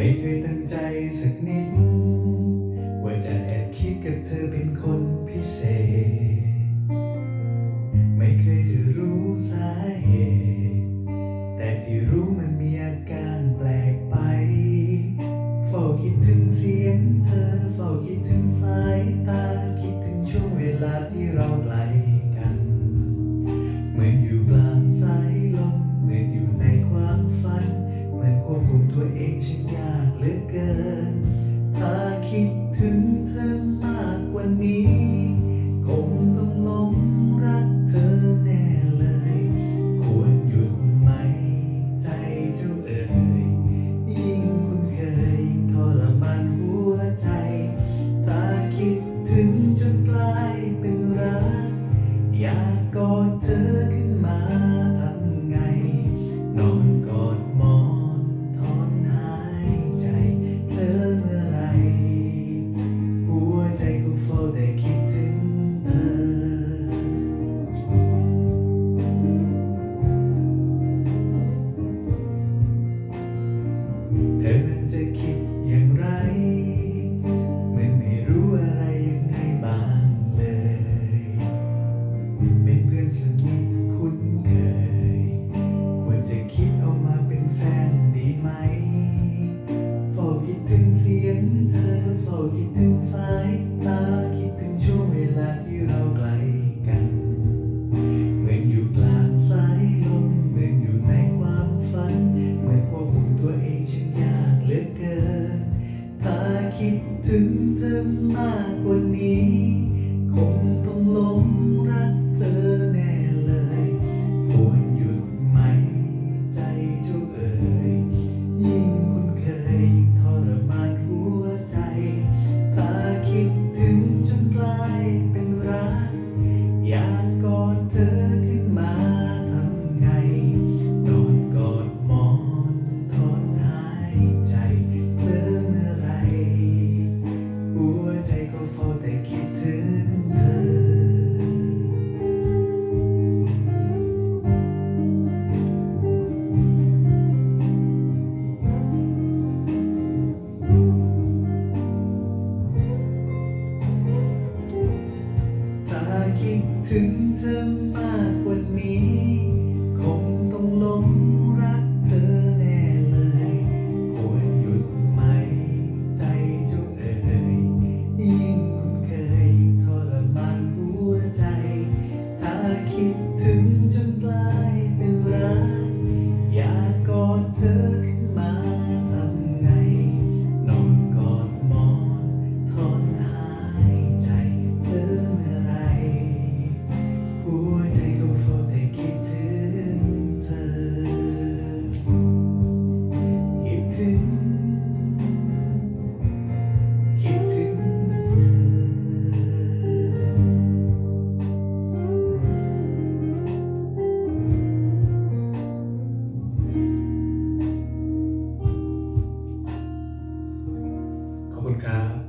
ไม่เคยตั้งใจสักนิด ว่าจะแอบคิดกับเธอเป็นคนพิเศษ ไม่เคยจะรู้สาเหตุ แต่ที่รู้มันมีอาการแปลกไป เฝ้าคิดถึงเสียงเธอ เฝ้าคิดถึงสายตา คิดถึงช่วงเวลาที่เราไกล ห่วงตัวเองฉันยากเหลือเกิน ถ้าคิดถึงเธอมากกว่านี้ เธอนั้จะคิดอย่างไรเหมือนไม่รู้อะไรยังไงบ้างเลย เป็นเพื่อนสนิทคุ้นเคย ควรจะคิดออกมาเป็นแฟนดีไหม เฝ้าคิดถึงเสียงเธอ เฝ้าคิดถึงสายตา คิดถึงช่วงเวลาที่เราไกล hit to the mark. ถึงเธอมากกว่านี้ คงต้องลงรักเธอแน่เลย ควรหยุดไหมใจเจ้าเอ่ยยิ่งคุณเคยทรมานหัวใจ ถ้าคิด God.